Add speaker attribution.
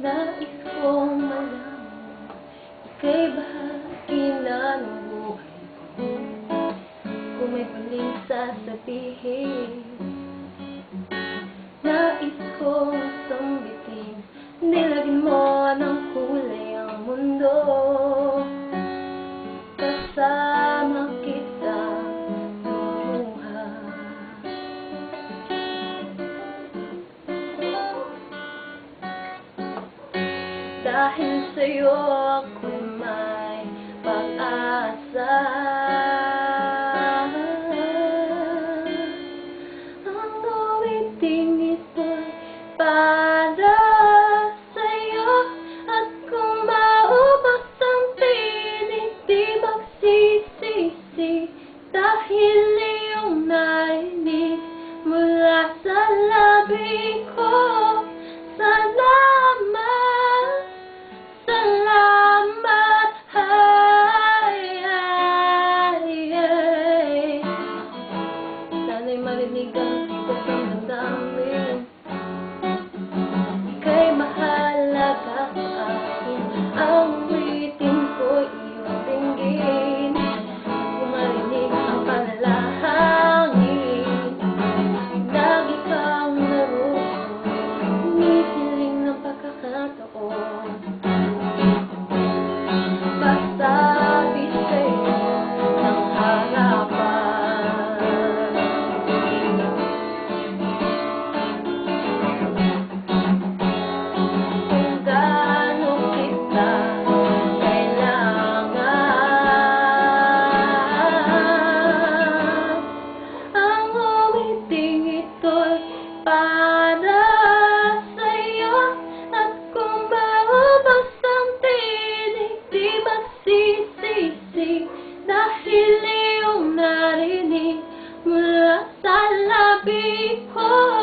Speaker 1: Nais kong malaman Ika'y bahagi ng buhay ko Kung may paling sasabihin Nais kong sambitin Nilagin mo Dahil sa'yo ako'y Oh.